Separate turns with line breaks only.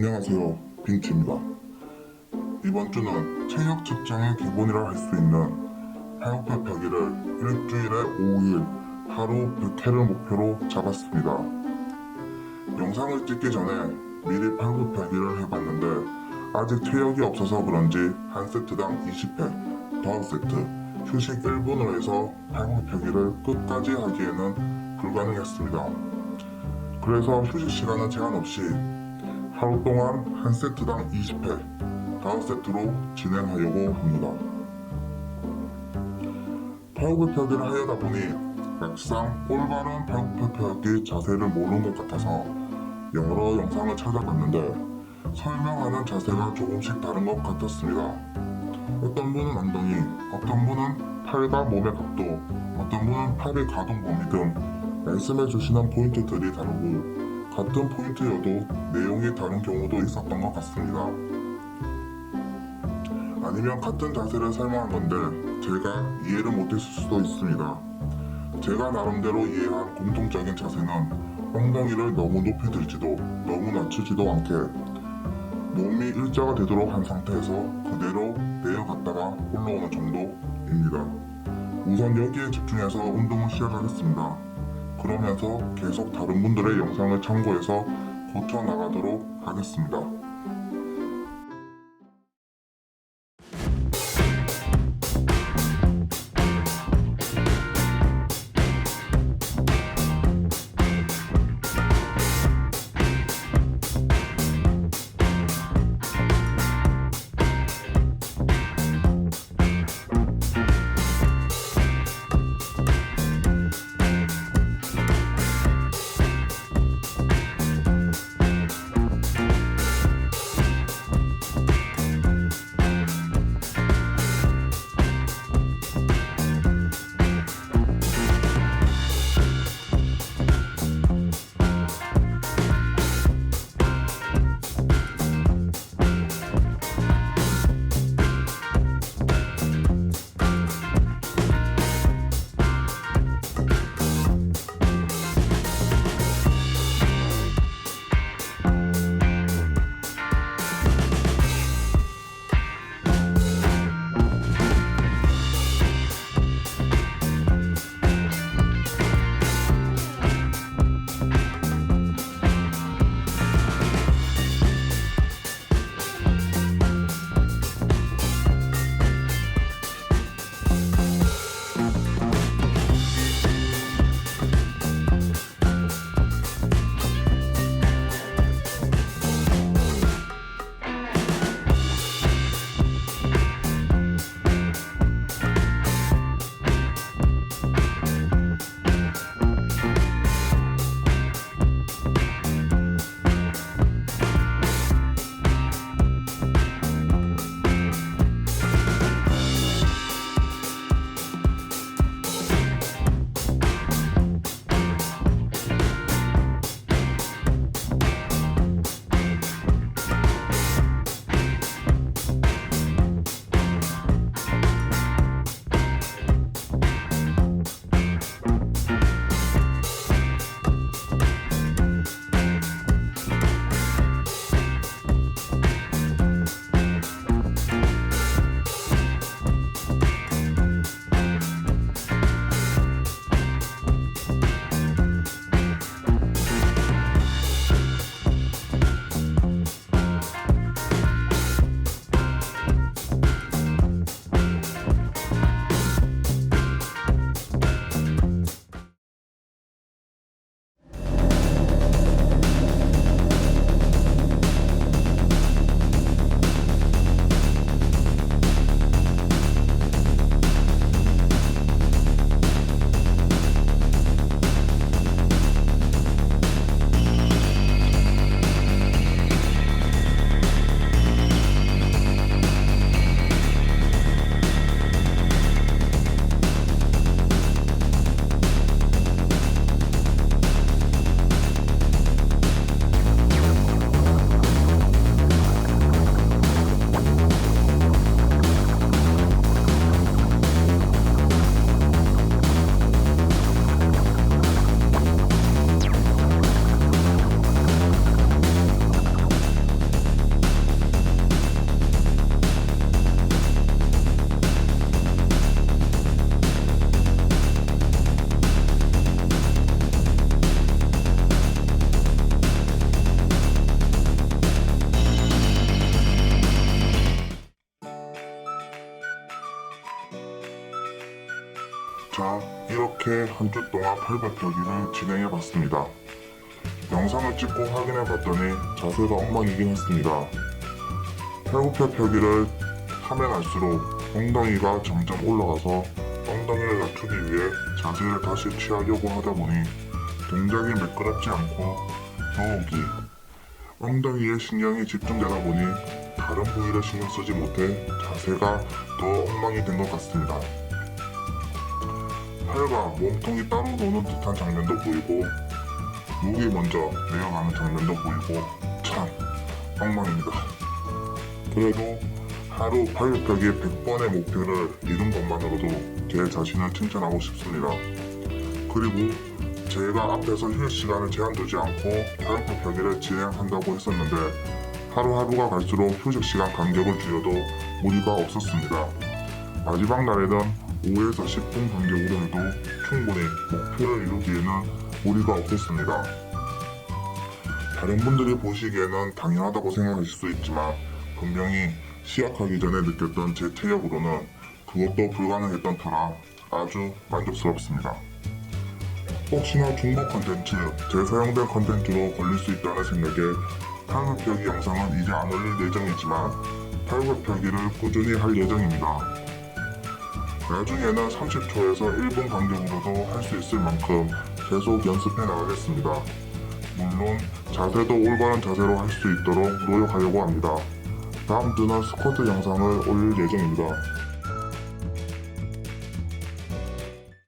안녕하세요. 빈츠입니다. 이번 주는 체력 측정의 기본이라 할 수 있는 팔굽혀 펴기를 일주일에 5일 하루 100회를 목표로 잡았습니다. 영상을 찍기 전에 미리 팔굽혀펴기를 해봤는데 아직 체력이 없어서 그런지 한 세트당 20회, 5세트, 휴식 1분으로 해서 팔굽혀펴기를 끝까지 하기에는 불가능했습니다. 그래서 휴식 시간은 제한 없이 하루 동안 한 세트당 20회, 5세트로 진행하려고 합니다. 팔굽혀펴기를 하려다 보니 막상 올바른 팔굽혀펴기 자세를 모르는 것 같아서 여러 영상을 찾아봤는데 설명하는 자세가 조금씩 다른 것 같았습니다. 어떤 분은 엉덩이, 어떤 분은 팔과 몸의 각도, 어떤 분은 팔의 가동 범위 등 말씀해 주시는 포인트들이 다르고 같은 포인트여도 내용이 다른 경우도 있었던 것 같습니다. 아니면 같은 자세를 설명한 건데 제가 이해를 못했을 수도 있습니다. 제가 나름대로 이해한 공통적인 자세는 엉덩이를 너무 높이 들지도 너무 낮추지도 않게 몸이 일자가 되도록 한 상태에서 그대로 내려갔다가 올라오는 정도입니다. 우선 여기에 집중해서 운동을 시작하겠습니다. 그러면서 계속 다른 분들의 영상을 참고해서 고쳐 나가도록 하겠습니다. 이렇게 한 주 동안 팔굽혀펴기를 진행해 봤습니다. 영상을 찍고 확인해 봤더니 자세가 엉망이긴 했습니다. 팔굽혀펴기를 하면 할수록 엉덩이가 점점 올라가서 엉덩이를 낮추기 위해 자세를 다시 취하려고 하다 보니 동작이 매끄럽지 않고 더욱이 엉덩이에 신경이 집중되다 보니 다른 부위를 신경 쓰지 못해 자세가 더 엉망이 된 것 같습니다. 팔과 몸통이 따로 노는 듯한 장면도 보이고 목이 먼저 내려가는 장면도 보이고 참 엉망입니다. 그래도 하루 팔굽혀기 100번의 목표를 이룬 것만으로도 제 자신을 칭찬하고 싶습니다. 그리고 제가 앞에서 휴식 시간을 제한 두지 않고 팔굽혀펴기를 진행한다고 했었는데 하루하루가 갈수록 휴식 시간 간격을 줄여도 무리가 없었습니다. 마지막 날에는 5에서 10분 간격으로 해도 충분히 목표를 이루기에는 무리가 없었습니다. 다른 분들이 보시기에는 당연하다고 생각하실 수 있지만 분명히 시작하기 전에 느꼈던 제 체력으로는 그것도 불가능했던 터라 아주 만족스럽습니다. 혹시나 중복 컨텐츠, 재사용된 컨텐츠로 걸릴 수 있다는 생각에 팔굽혀기 영상은 이제 안 올릴 예정이지만 팔굽혀기를 꾸준히 할 예정입니다. 나중에는 30초에서 1분 간격으로도 할 수 있을 만큼 계속 연습해 나가겠습니다. 물론 자세도 올바른 자세로 할 수 있도록 노력하려고 합니다. 다음 주는 스쿼트 영상을 올릴 예정입니다.